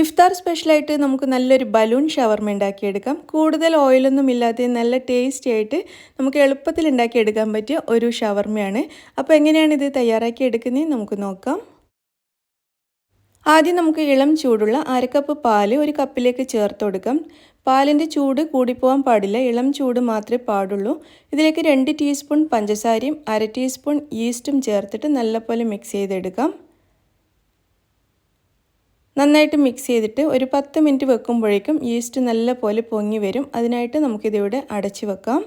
ഇഫ്താർ സ്പെഷ്യലായിട്ട് നമുക്ക് നല്ലൊരു ബലൂൺ ഷവർമ ഉണ്ടാക്കിയെടുക്കാം. കൂടുതൽ ഓയിലൊന്നും ഇല്ലാതെ നല്ല ടേസ്റ്റി ആയിട്ട് നമുക്ക് എളുപ്പത്തിൽ ഉണ്ടാക്കിയെടുക്കാൻ പറ്റിയ ഒരു ഷവർമയാണ്. അപ്പോൾ എങ്ങനെയാണ് ഇത് തയ്യാറാക്കി എടുക്കുന്നത് നമുക്ക് നോക്കാം. ആദ്യം നമുക്ക് ഇളം ചൂടുള്ള അരക്കപ്പ് പാൽ ഒരു കപ്പിലേക്ക് ചേർത്ത് കൊടുക്കാം. പാലിന്റെ ചൂട് കൂടിപ്പോകാൻ പാടില്ല. ഇളം ചൂട് മാത്രമേ പാടുള്ളൂ. ഇതിലേക്ക് രണ്ട് ടീസ്പൂൺ പഞ്ചസാരയും അര ടീസ്പൂൺ ഈസ്റ്റും ചേർത്തിട്ട് നല്ലപോലെ മിക്സ് ചെയ്തെടുക്കാം. നന്നായിട്ട് മിക്സ് ചെയ്തിട്ട് ഒരു പത്ത് മിനിറ്റ് വെക്കുമ്പോഴേക്കും ഈസ്റ്റ് നല്ല പോലെ പൊങ്ങി വരും. അതിനായിട്ട് നമുക്കിതിവിടെ അടച്ചു വെക്കാം.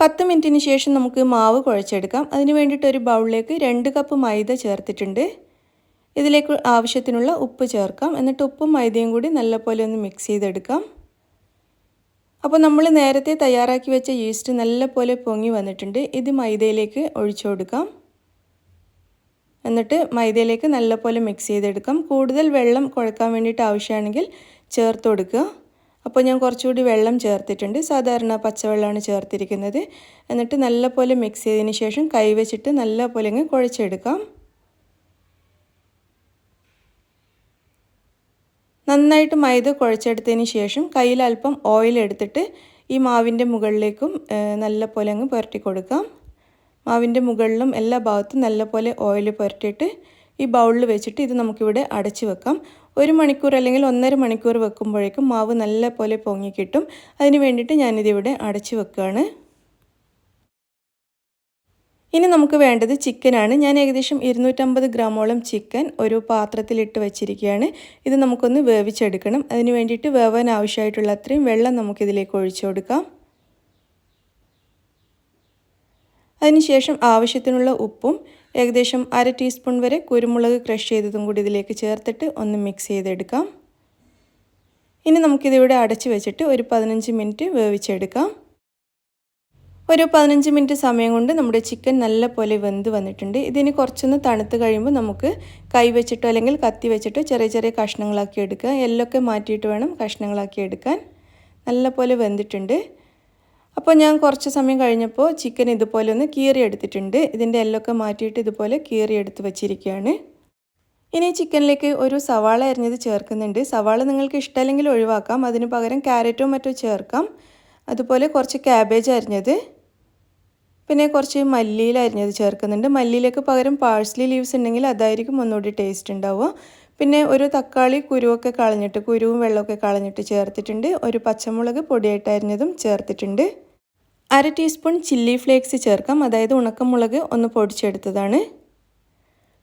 പത്ത് മിനിറ്റിന് ശേഷം നമുക്ക് മാവ് കുഴച്ചെടുക്കാം. അതിന് വേണ്ടിയിട്ട് ഒരു ബൗളിലേക്ക് രണ്ട് കപ്പ് മൈദ ചേർത്തിട്ടുണ്ട്. ഇതിലേക്ക് ആവശ്യത്തിനുള്ള ഉപ്പ് ചേർക്കാം. എന്നിട്ട് ഉപ്പും മൈദയും കൂടി നല്ലപോലെ ഒന്ന് മിക്സ് ചെയ്തെടുക്കാം. അപ്പോൾ നമ്മൾ നേരത്തെ തയ്യാറാക്കി വെച്ച ഈസ്റ്റ് നല്ലപോലെ പൊങ്ങി വന്നിട്ടുണ്ട്. ഇത് മൈദയിലേക്ക് ഒഴിച്ചു കൊടുക്കാം. എന്നിട്ട് മൈദയിലേക്ക് നല്ലപോലെ മിക്സ് ചെയ്തെടുക്കാം. കൂടുതൽ വെള്ളം കുഴക്കാൻ വേണ്ടിയിട്ട് ആവശ്യമാണെങ്കിൽ ചേർത്ത് കൊടുക്കുക. അപ്പോൾ ഞാൻ കുറച്ചുകൂടി വെള്ളം ചേർത്തിട്ടുണ്ട്. സാധാരണ പച്ചവെള്ളമാണ് ചേർത്തിരിക്കുന്നത്. എന്നിട്ട് നല്ലപോലെ മിക്സ് ചെയ്തതിന് ശേഷം കൈവച്ചിട്ട് നല്ലപോലെ അങ്ങ് കുഴച്ചെടുക്കാം. നന്നായിട്ട് മൈദ കുഴച്ചെടുത്തതിന് ശേഷം കയ്യിൽ അല്പം ഓയിൽ എടുത്തിട്ട് ഈ മാവിന്റെ മുകളിലേക്കും നല്ലപോലെ അങ്ങ് പുരട്ടി കൊടുക്കാം. മാവിന്റെ മുകളിലും എല്ലാ ഭാഗത്തും നല്ലപോലെ ഓയിൽ പുരട്ടിയിട്ട് ഈ ബൗളിൽ വെച്ചിട്ട് ഇത് നമുക്കിവിടെ അടച്ചു വെക്കാം. ഒരു മണിക്കൂർ അല്ലെങ്കിൽ ഒന്നര മണിക്കൂർ വെക്കുമ്പോഴേക്കും മാവ് നല്ലപോലെ പൊങ്ങി കിട്ടും. അതിന് വേണ്ടിയിട്ട് ഞാനിതിവിടെ അടച്ചു വെക്കുകയാണ്. ഇനി നമുക്ക് വേണ്ടത് ചിക്കനാണ് ഞാൻ ഏകദേശം ഇരുന്നൂറ്റമ്പത് ഗ്രാമോളം ചിക്കൻ ഒരു പാത്രത്തിലിട്ട് വെച്ചിരിക്കുകയാണ്. ഇത് നമുക്കൊന്ന് വേവിച്ചെടുക്കണം. അതിന് വേണ്ടിയിട്ട് വേവാൻ ആവശ്യമായിട്ടുള്ള അത്രയും വെള്ളം നമുക്കിതിലേക്ക് ഒഴിച്ചു കൊടുക്കാം. അതിനുശേഷം ആവശ്യത്തിനുള്ള ഉപ്പും ഏകദേശം അര ടീസ്പൂൺ വരെ കുരുമുളക് ക്രഷ് ചെയ്തതും കൂടി ഇതിലേക്ക് ചേർത്തിട്ട് ഒന്ന് മിക്സ് ചെയ്തെടുക്കാം. ഇനി നമുക്കിതിവിടെ അടച്ച് വെച്ചിട്ട് ഒരു പതിനഞ്ച് മിനിറ്റ് വേവിച്ചെടുക്കാം. ഒരു പതിനഞ്ച് മിനിറ്റ് സമയം കൊണ്ട് നമ്മുടെ ചിക്കൻ നല്ല പോലെ വെന്ത് വന്നിട്ടുണ്ട്. ഇതിന് കുറച്ചൊന്ന് തണുത്ത് കഴിയുമ്പോൾ നമുക്ക് കൈ വെച്ചിട്ടോ അല്ലെങ്കിൽ കത്തി വെച്ചിട്ടോ ചെറിയ ചെറിയ കഷ്ണങ്ങളാക്കി എടുക്കുക. എല്ലൊക്കെ മാറ്റിയിട്ട് വേണം കഷ്ണങ്ങളാക്കി എടുക്കാൻ. നല്ല പോലെ വെന്തിട്ടുണ്ട്. അപ്പോൾ ഞാൻ കുറച്ച് സമയം കഴിഞ്ഞപ്പോൾ ചിക്കൻ ഇതുപോലെ ഒന്ന് കീറി എടുത്തിട്ടുണ്ട് ഇതിന്റെ എല്ലൊക്കെ മാറ്റിയിട്ട് ഇതുപോലെ കീറി എടുത്ത് വെച്ചിരിക്കുകയാണ്. ഇനി ചിക്കനിലേക്ക് ഒരു സവാള അരിഞ്ഞത് ചേർക്കുന്നുണ്ട്. സവാള നിങ്ങൾക്ക് ഇഷ്ടമല്ലെങ്കിൽ ഒഴിവാക്കാം. അതിന് പകരം ക്യാരറ്റോ മറ്റോ ചേർക്കാം. അതുപോലെ കുറച്ച് ക്യാബേജ് അരിഞ്ഞത്. പിന്നെ കുറച്ച് മല്ലിയിൽ അരിഞ്ഞത് ചേർക്കുന്നുണ്ട്. മല്ലിയിലേക്ക് പകരം പാഴ്സ്ലി ലീവ്സ് ഉണ്ടെങ്കിൽ അതായിരിക്കും ഒന്നുകൂടി ടേസ്റ്റ് ഉണ്ടാവുക. പിന്നെ ഒരു തക്കാളി കുരുവൊക്കെ കളഞ്ഞിട്ട് കുരുവും വെള്ളമൊക്കെ കളഞ്ഞിട്ട് ചേർത്തിട്ടുണ്ട്. ഒരു പച്ചമുളക് പൊടിയായിട്ട് അരിഞ്ഞതും ചേർത്തിട്ടുണ്ട്. അര ടീസ്പൂൺ ചില്ലി ഫ്ലേക്സ് ചേർക്കാം. അതായത് ഉണക്കമുളക് ഒന്ന് പൊടിച്ചെടുത്തതാണ്.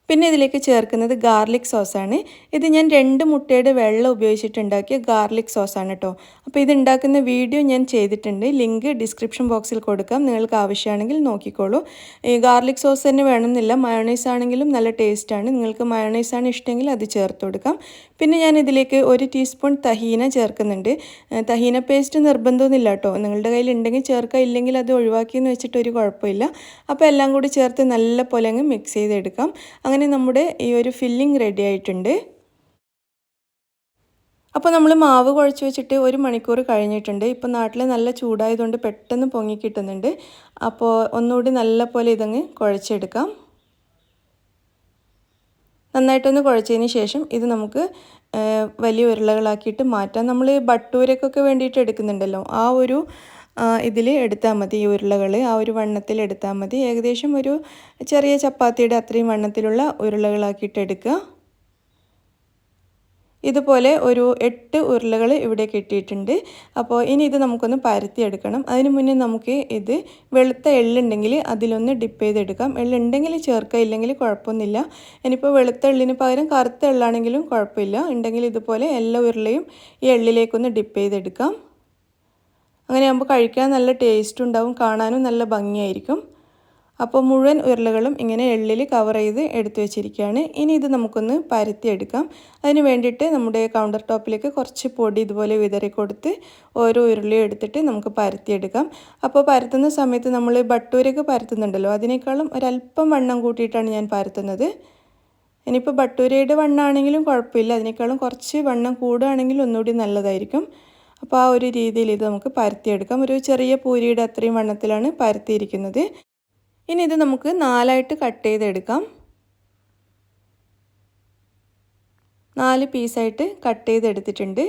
പിന്നെ ഇതിലേക്ക് ചേർക്കുന്നത് ഗാർലിക് സോസാണ്. ഇത് ഞാൻ രണ്ട് മുട്ടയുടെ വെള്ളം ഉപയോഗിച്ചിട്ടുണ്ടാക്കിയ ഗാർലിക് സോസാണ് കേട്ടോ. അപ്പോൾ ഇത് ഉണ്ടാക്കുന്ന വീഡിയോ ഞാൻ ചെയ്തിട്ടുണ്ട്. ലിങ്ക് ഡിസ്ക്രിപ്ഷൻ ബോക്സിൽ കൊടുക്കാം. നിങ്ങൾക്ക് ആവശ്യമാണെങ്കിൽ നോക്കിക്കോളൂ. ഈ ഗാർലിക് സോസ് തന്നെ വേണമെന്നില്ല. മയോണൈസ് ആണെങ്കിലും നല്ല ടേസ്റ്റാണ് നിങ്ങൾക്ക് മയോണൈസ് ആണ് ഇഷ്ടമെങ്കിൽ അത് ചേർത്ത് കൊടുക്കാം. പിന്നെ ഞാൻ ഇതിലേക്ക് ഒരു ടീസ്പൂൺ തഹീന ചേർക്കുന്നുണ്ട്. തഹീന പേസ്റ്റ് നിർബന്ധമൊന്നുമില്ല കേട്ടോ. നിങ്ങളുടെ കയ്യിൽ ഉണ്ടെങ്കിൽ ചേർക്കുക. ഇല്ലെങ്കിൽ അത് ഒഴിവാക്കിയെന്ന് വെച്ചിട്ട് ഒരു കുഴപ്പമില്ല. അപ്പോൾ എല്ലാം കൂടി ചേർത്ത് നല്ല പോലെ അങ്ങ് മിക്സ് ചെയ്തെടുക്കാം. അങ്ങനെ നമ്മുടെ ഈ ഒരു ഫില്ലിംഗ് റെഡി ആയിട്ടുണ്ട്. അപ്പോൾ നമ്മൾ മാവ് കുഴച്ച് വെച്ചിട്ട് ഒരു മണിക്കൂർ കഴിഞ്ഞിട്ടുണ്ട്. ഇപ്പോൾ നാട്ടിൽ നല്ല ചൂടായതുകൊണ്ട് പെട്ടെന്ന് പൊങ്ങി കിട്ടുന്നുണ്ട്. അപ്പോൾ ഒന്നുകൂടി നല്ല പോലെ ഇതങ്ങ് കുഴച്ചെടുക്കാം. നന്നായിട്ടൊന്ന് കുഴച്ചതിന് ശേഷം ഇത് നമുക്ക് വലിയ ഉരുളകളാക്കിയിട്ട് മാറ്റാം. നമ്മൾ ബട്ടൂരക്കൊക്കെ വേണ്ടിയിട്ട് എടുക്കുന്നുണ്ടല്ലോ ആ ഒരു ഇതിൽ എടുത്താൽ മതി ഈ ഉരുളകൾ ആ ഒരു വണ്ണത്തിൽ എടുത്താൽ മതി. ഏകദേശം ഒരു ചെറിയ ചപ്പാത്തിയുടെ അത്രയും വണ്ണത്തിലുള്ള ഉരുളകളാക്കിയിട്ട് എടുക്കുക. ഇതുപോലെ ഒരു എട്ട് ഉരുളകൾ ഇവിടെ കിട്ടിയിട്ടുണ്ട്. അപ്പോൾ ഇനി ഇത് നമുക്കൊന്ന് പരത്തിയെടുക്കണം അതിന് മുന്നേ നമുക്ക് ഇത് വെളുത്ത എള്ളുണ്ടെങ്കിൽ അതിലൊന്ന് ഡിപ്പ് ചെയ്തെടുക്കാം. എള്ളുണ്ടെങ്കിൽ ചേർക്കുക ഇല്ലെങ്കിൽ കുഴപ്പമൊന്നുമില്ല. ഇനിയിപ്പോൾ വെളുത്ത എള്ളിന് പകരം കറുത്ത എള്ളാണെങ്കിലും കുഴപ്പമില്ല. ഉണ്ടെങ്കിൽ ഇതുപോലെ എല്ലാ ഉരുളയും ഈ എള്ളിലേക്കൊന്ന് ഡിപ്പ് ചെയ്തെടുക്കാം. അങ്ങനെ ആകുമ്പോൾ കഴിക്കാൻ നല്ല ടേസ്റ്റ് ഉണ്ടാവും കാണാനും നല്ല ഭംഗിയായിരിക്കും. അപ്പോൾ മുഴുവൻ ഉരുളകളും ഇങ്ങനെ എള്ളിൽ കവർ ചെയ്ത് എടുത്തു വെച്ചിരിക്കുകയാണ്. ഇനി ഇത് നമുക്കൊന്ന് പരത്തിയെടുക്കാം. അതിന് വേണ്ടിയിട്ട് നമ്മുടെ കൗണ്ടർ ടോപ്പിലേക്ക് കുറച്ച് പൊടി ഇതുപോലെ വിതറി കൊടുത്ത് ഓരോ ഉരുളിയും എടുത്തിട്ട് നമുക്ക് പരത്തിയെടുക്കാം. അപ്പോൾ പരത്തുന്ന സമയത്ത് നമ്മൾ ബട്ടൂരൊക്കെ പരത്തുന്നുണ്ടല്ലോ അതിനേക്കാളും ഒരല്പം വണ്ണം കൂട്ടിയിട്ടാണ് ഞാൻ പരത്തുന്നത്. ഇനിയിപ്പോൾ ബട്ടൂരയുടെ വണ്ണമാണെങ്കിലും കുഴപ്പമില്ല അതിനേക്കാളും കുറച്ച് വണ്ണം കൂടുകയാണെങ്കിൽ ഒന്നുകൂടി നല്ലതായിരിക്കും. അപ്പോൾ ആ ഒരു രീതിയിൽ ഇത് നമുക്ക് പരത്തിയെടുക്കാം. ഒരു ചെറിയ പൂരിയുടെ അത്രയും വണ്ണത്തിലാണ് പരത്തിയിരിക്കുന്നത്. ഇനി ഇത് നമുക്ക് നാലായിട്ട് കട്ട് ചെയ്തെടുക്കാം. നാല് പീസായിട്ട് കട്ട് ചെയ്തെടുത്തിട്ടുണ്ട്.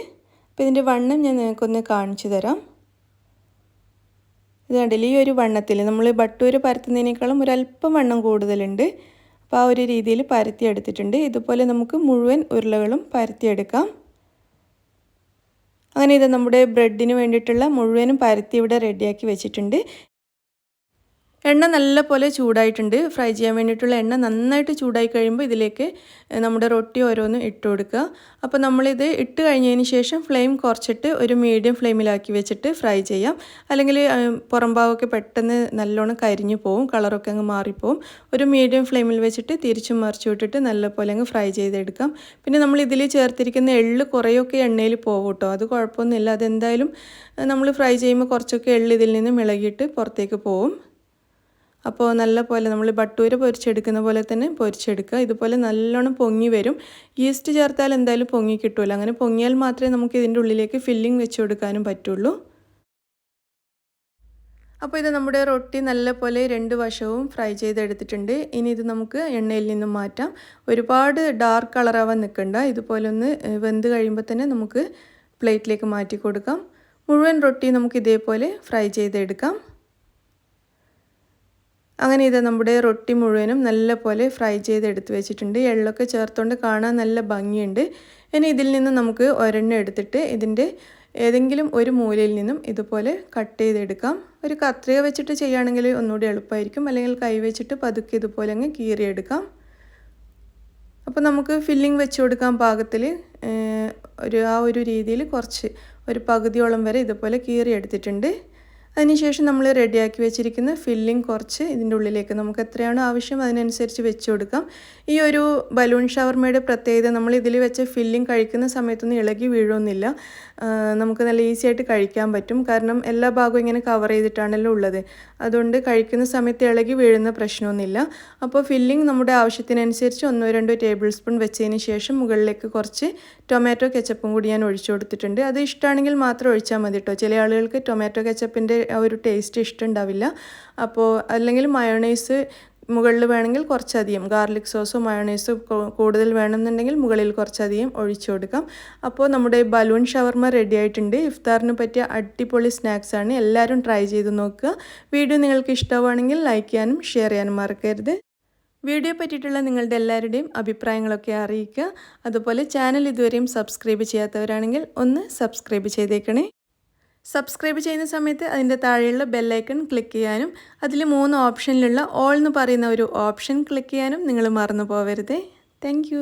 അപ്പോൾ ഇതിന്റെ വണ്ണം ഞാൻ നിങ്ങൾക്കൊന്ന് കാണിച്ചു തരാം. ഇത് കണ്ടില്ല ഈ ഒരു വണ്ണത്തിൽ നമ്മൾ ബട്ടൂര് പരത്തുന്നതിനേക്കാളും ഒരല്പം വണ്ണം കൂടുതലുണ്ട്. അപ്പോൾ ആ ഒരു രീതിയിൽ പരത്തിയെടുത്തിട്ടുണ്ട്. ഇതുപോലെ നമുക്ക് മുഴുവൻ ഉരുളകളും പരത്തിയെടുക്കാം. അങ്ങനെ ഇത് നമ്മുടെ ബ്രെഡിന് വേണ്ടിയിട്ടുള്ള മുഴുവനും പരത്തി ഇവിടെ റെഡിയാക്കി വെച്ചിട്ടുണ്ട്. എണ്ണ നല്ല പോലെ ചൂടായിട്ടുണ്ട്. ഫ്രൈ ചെയ്യാൻ വേണ്ടിയിട്ടുള്ള എണ്ണ നന്നായിട്ട് ചൂടായി കഴിയുമ്പോൾ ഇതിലേക്ക് നമ്മുടെ റൊട്ടി ഓരോന്നും ഇട്ട് കൊടുക്കുക. അപ്പോൾ നമ്മളിത് ഇട്ട് കഴിഞ്ഞതിന് ശേഷം ഫ്ലെയിം കുറച്ചിട്ട് ഒരു മീഡിയം ഫ്ലെയിമിലാക്കി വെച്ചിട്ട് ഫ്രൈ ചെയ്യാം. അല്ലെങ്കിൽ പുറംഭാവമൊക്കെ പെട്ടെന്ന് നല്ലോണം കരിഞ്ഞു പോവും കളറൊക്കെ അങ്ങ് മാറിപ്പോവും. ഒരു മീഡിയം ഫ്ലെയിമിൽ വെച്ചിട്ട് തിരിച്ചും മറിച്ചു വിട്ടിട്ട് നല്ലപോലെ അങ്ങ് ഫ്രൈ ചെയ്തെടുക്കാം. പിന്നെ നമ്മൾ ഇതിൽ ചേർത്തിരിക്കുന്ന എള്ള് കുറേയൊക്കെ എണ്ണയിൽ പോകും കേട്ടോ. അത് കുഴപ്പമൊന്നുമില്ല. അതെന്തായാലും നമ്മൾ ഫ്രൈ ചെയ്യുമ്പോൾ കുറച്ചൊക്കെ എള്ള് ഇതിൽ നിന്നും ഇളകിയിട്ട് പുറത്തേക്ക് പോവും. അപ്പോൾ നല്ല പോലെ നമ്മൾ ബട്ടൂര പൊരിച്ചെടുക്കുന്ന പോലെ തന്നെ പൊരിച്ചെടുക്കുക. ഇതുപോലെ നല്ലോണം പൊങ്ങി വരും. ഈസ്റ്റ് ചേർത്താൽ എന്തായാലും പൊങ്ങി കിട്ടുമല്ലോ അങ്ങനെ പൊങ്ങിയാൽ മാത്രമേ നമുക്ക് ഇതിന്റെ ഉള്ളിലേക്ക് ഫില്ലിംഗ് വെച്ച് കൊടുക്കാനും പറ്റുള്ളൂ. അപ്പോൾ ഇത് നമ്മുടെ റൊട്ടി നല്ല പോലെ രണ്ട് വശവും ഫ്രൈ ചെയ്തെടുത്തിട്ടുണ്ട്. ഇനി ഇത് നമുക്ക് എണ്ണയിൽ നിന്നും മാറ്റാം. ഒരുപാട് ഡാർക്ക് കളറാവാൻ നിൽക്കണ്ട ഇതുപോലെ ഒന്ന് വെന്ത് കഴിയുമ്പോൾ തന്നെ നമുക്ക് പ്ലേറ്റിലേക്ക് മാറ്റി കൊടുക്കാം. മുഴുവൻ റൊട്ടി നമുക്ക് ഇതേപോലെ ഫ്രൈ ചെയ്തെടുക്കാം. അങ്ങനെ ഇത് നമ്മുടെ റൊട്ടി മുഴുവനും നല്ല പോലെ ഫ്രൈ ചെയ്ത് എടുത്ത് വെച്ചിട്ടുണ്ട്. എള്ളൊക്കെ ചേർത്തുകൊണ്ട് കാണാൻ നല്ല ഭംഗിയുണ്ട്. ഇനി ഇതിൽ നിന്ന് നമുക്ക് ഒരെണ്ണം എടുത്തിട്ട് ഇതിന്റെ ഏതെങ്കിലും ഒരു മൂലയിൽ നിന്നും ഇതുപോലെ കട്ട് ചെയ്തെടുക്കാം. ഒരു കത്രിക വെച്ചിട്ട് ചെയ്യുകയാണെങ്കിൽ ഒന്നുകൂടി എളുപ്പമായിരിക്കും. അല്ലെങ്കിൽ കൈ വെച്ചിട്ട് പതുക്കെ ഇതുപോലെ അങ്ങ് കീറിയെടുക്കാം. അപ്പോൾ നമുക്ക് ഫില്ലിംഗ് വെച്ച് കൊടുക്കാൻ പാകത്തിൽ ഒരു ആ ഒരു രീതിയിൽ കുറച്ച് ഒരു പകുതിയോളം വരെ ഇതുപോലെ കീറി എടുത്തിട്ടുണ്ട് അതിനുശേഷം നമ്മൾ റെഡിയാക്കി വെച്ചിരിക്കുന്ന ഫില്ലിംഗ് കുറച്ച് ഇതിന്റെ ഉള്ളിലേക്ക് നമുക്ക് എത്രയാണോ ആവശ്യം അതിനനുസരിച്ച് വെച്ച് കൊടുക്കാം. ഈ ഒരു ബലൂൺ ഷവർമയുടെ പ്രത്യേകത നമ്മൾ ഇതിൽ വെച്ച ഫില്ലിംഗ് കഴിക്കുന്ന സമയത്തൊന്നും ഇളകി വീഴൊന്നുമില്ല നമുക്ക് നല്ല ഈസി ആയിട്ട് കഴിക്കാൻ പറ്റും. കാരണം എല്ലാ ഭാഗവും ഇങ്ങനെ കവർ ചെയ്തിട്ടാണല്ലോ ഉള്ളത്. അതുകൊണ്ട് കഴിക്കുന്ന സമയത്ത് ഇളകി വീഴുന്ന പ്രശ്നമൊന്നുമില്ല. അപ്പോൾ ഫില്ലിംഗ് നമ്മുടെ ആവശ്യത്തിനനുസരിച്ച് ഒന്നോ രണ്ടോ ടേബിൾ സ്പൂൺ വെച്ചതിന് ശേഷം മുകളിലേക്ക് കുറച്ച് ടൊമാറ്റോ കെച്ചപ്പും കൂടി ഞാൻ ഒഴിച്ചു കൊടുത്തിട്ടുണ്ട്. അത് ഇഷ്ടമാണെങ്കിൽ മാത്രം ഒഴിച്ചാൽ മതി കേട്ടോ. ചില ആളുകൾക്ക് ടൊമാറ്റോ കെച്ചപ്പിന്റെ ഒരു ടേസ്റ്റ് ഇഷ്ടമുണ്ടാവില്ല. അപ്പോൾ അല്ലെങ്കിൽ മയോണൈസ് മുകളിൽ വേണമെങ്കിൽ കുറച്ചധികം ഗാർലിക് സോസോ മയോണൈസോ കൂടുതൽ വേണമെന്നുണ്ടെങ്കിൽ മുകളിൽ കുറച്ചധികം ഒഴിച്ചു കൊടുക്കാം. അപ്പോൾ നമ്മുടെ ബലൂൺ ഷവർമ റെഡി ആയിട്ടുണ്ട്. ഇഫ്താറിന് പറ്റിയ അടിപൊളി സ്നാക്സാണ് എല്ലാവരും ട്രൈ ചെയ്ത് നോക്കുക. വീഡിയോ നിങ്ങൾക്ക് ഇഷ്ടമാണെങ്കിൽ ലൈക്ക് ചെയ്യാനും ഷെയർ ചെയ്യാനും മറക്കരുത്. വീഡിയോ പറ്റിയിട്ടുള്ള നിങ്ങളുടെ എല്ലാവരുടെയും അഭിപ്രായങ്ങളൊക്കെ അറിയിക്കുക. അതുപോലെ ചാനൽ ഇതുവരെയും സബ്സ്ക്രൈബ് ചെയ്യാത്തവരാണെങ്കിൽ ഒന്ന് സബ്സ്ക്രൈബ് ചെയ്തേക്കണേ. സബ്സ്ക്രൈബ് ചെയ്യുന്ന സമയത്ത് അതിന്റെ താഴെയുള്ള ബെല്ലൈക്കൺ ക്ലിക്ക് ചെയ്യാനും അതിൽ മൂന്ന് ഓപ്ഷനിലുള്ള ഓൾ എന്ന് പറയുന്ന ഒരു ഓപ്ഷൻ ക്ലിക്ക് ചെയ്യാനും നിങ്ങൾ മറന്നു പോകരുതേ താങ്ക്